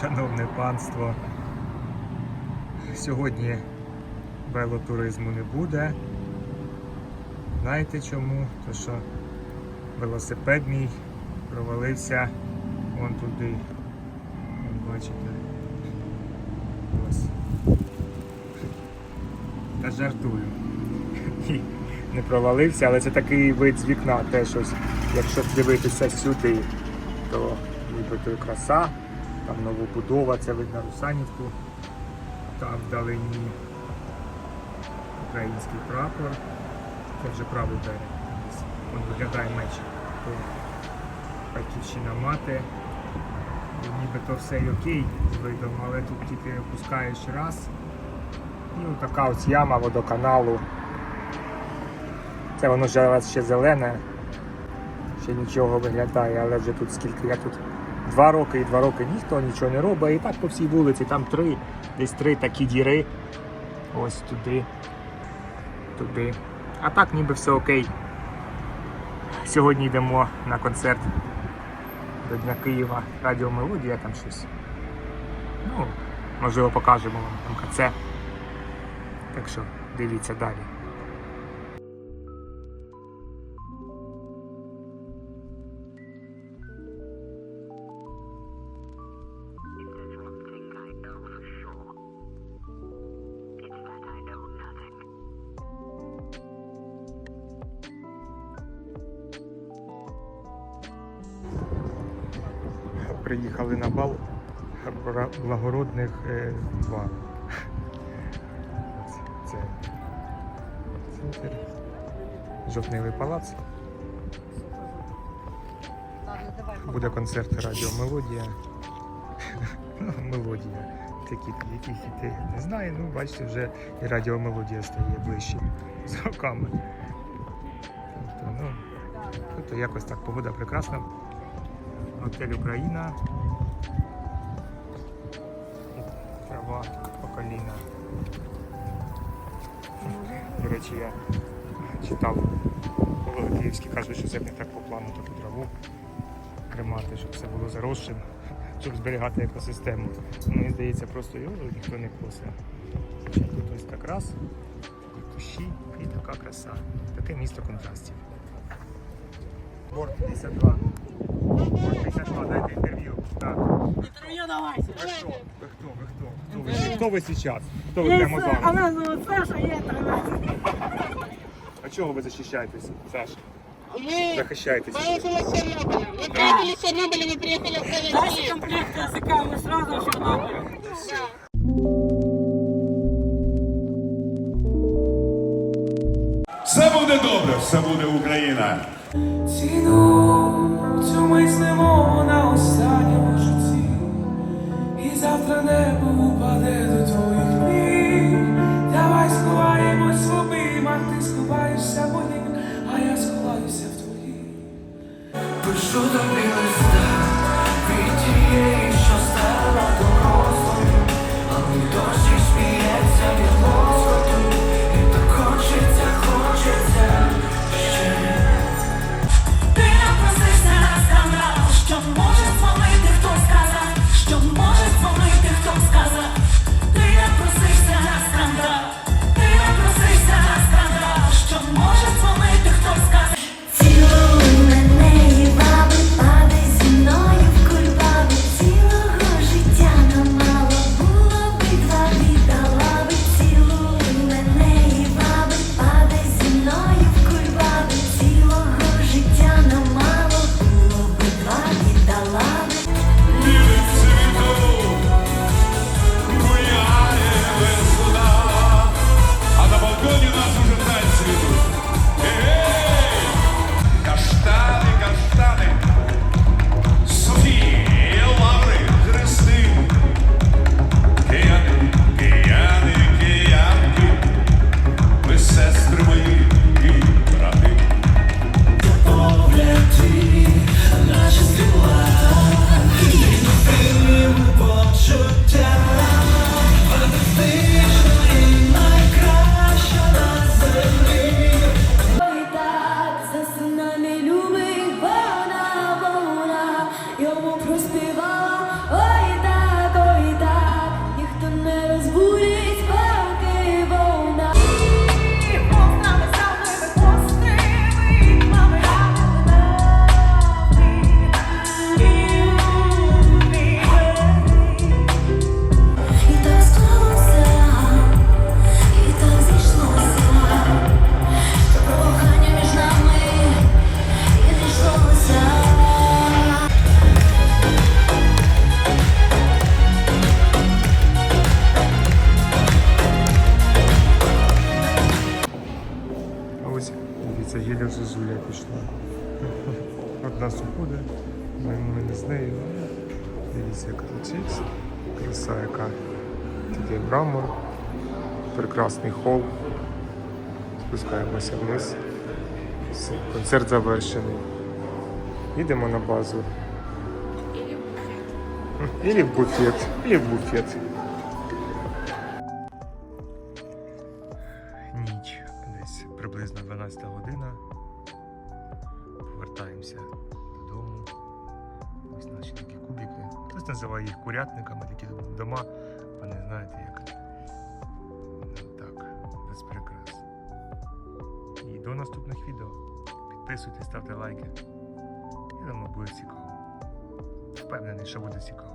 шановне панство. Сьогодні велотуризму не буде. Знаєте чому? То що велосипед мій провалився вон туди. Вон, бачите. Ось. Та жартую. Не провалився, але це такий вид з вікна теж ось. Якщо дивитися сюди, то нібито краса, там новобудова, це видно Русанівку, там вдалині український прапор, це вже правий берег. Він виглядає меч. Батьківщина мати. І нібито все й окей видом, але тут тільки опускаєш раз. І така ось яма водоканалу. Це воно вже ще зелене, ще нічого виглядає, але вже тут скільки я тут два роки і два роки ніхто нічого не робить. І так по всій вулиці, там три, десь три такі діри. Ось туди, туди. А так ніби все окей. Сьогодні йдемо на концерт до Дня Києва Радіо Мелодія там щось. Ну, можливо, покажемо вам МКЦ. Так що дивіться далі. Приїхали на бал благородних е, два. Це центр. Жовтневий палац. Буде концерт Радіо Мелодія. Ну, Мелодія. Такі, які хіти не знаю, ну бачите, вже і Радіо Мелодія стає ближче з роками. Тобто, ну, тобто якось так погода прекрасна. Готель Україна. Трава по коліна. До речі, я читав Київський каже, що це не так по плану таку траву тримати, щоб все було заросшим, щоб зберігати екосистему. Мені здається, просто його ніхто не косить. Тут ось якраз і кущі і така краса. Таке місто контрастів. Борт 52. Борт 52, дайте інтерв'ю. Так. Интервью давайте. Ви хто? Ви хто? Ви хто? Хто ви, хто ви зараз? Хто ви Я прямо Са- зараз? Она зовут Саша, я это А чого ви захищаєтесь, Саш? Мы Захищаєтесь. поехали с Чернобыля. Мы приехали с Чернобыля, мы приехали в Дальше Киев. комплект языка, мы сразу в Чернобыль. Все буде добре, все буде Україна. Ціну цю мислимо на останньому житті, і завтра небо упаде до твоїх ніг. Давай сховаємось в обіймах, ти сховаєшся в моїх, а я сховаюся в твоїх. Пишу тобі листа От нас уходить, ми, не з нею. Дивіться, як летить. Краса яка. Такий мрамор, прекрасний хол. Спускаємося вниз. Концерт завершений. Їдемо на базу. Или в буфет. Или в буфет. Ніч десь приблизно 12 година. Повертаємося додому. Ось наші такі кубики. Хтось називає їх курятниками, такі дома. не знаєте як. Так, без прикрас. І до наступних відео. Підписуйтесь, ставте лайки. Я думаю, буде цікаво. Впевнений, що буде цікаво.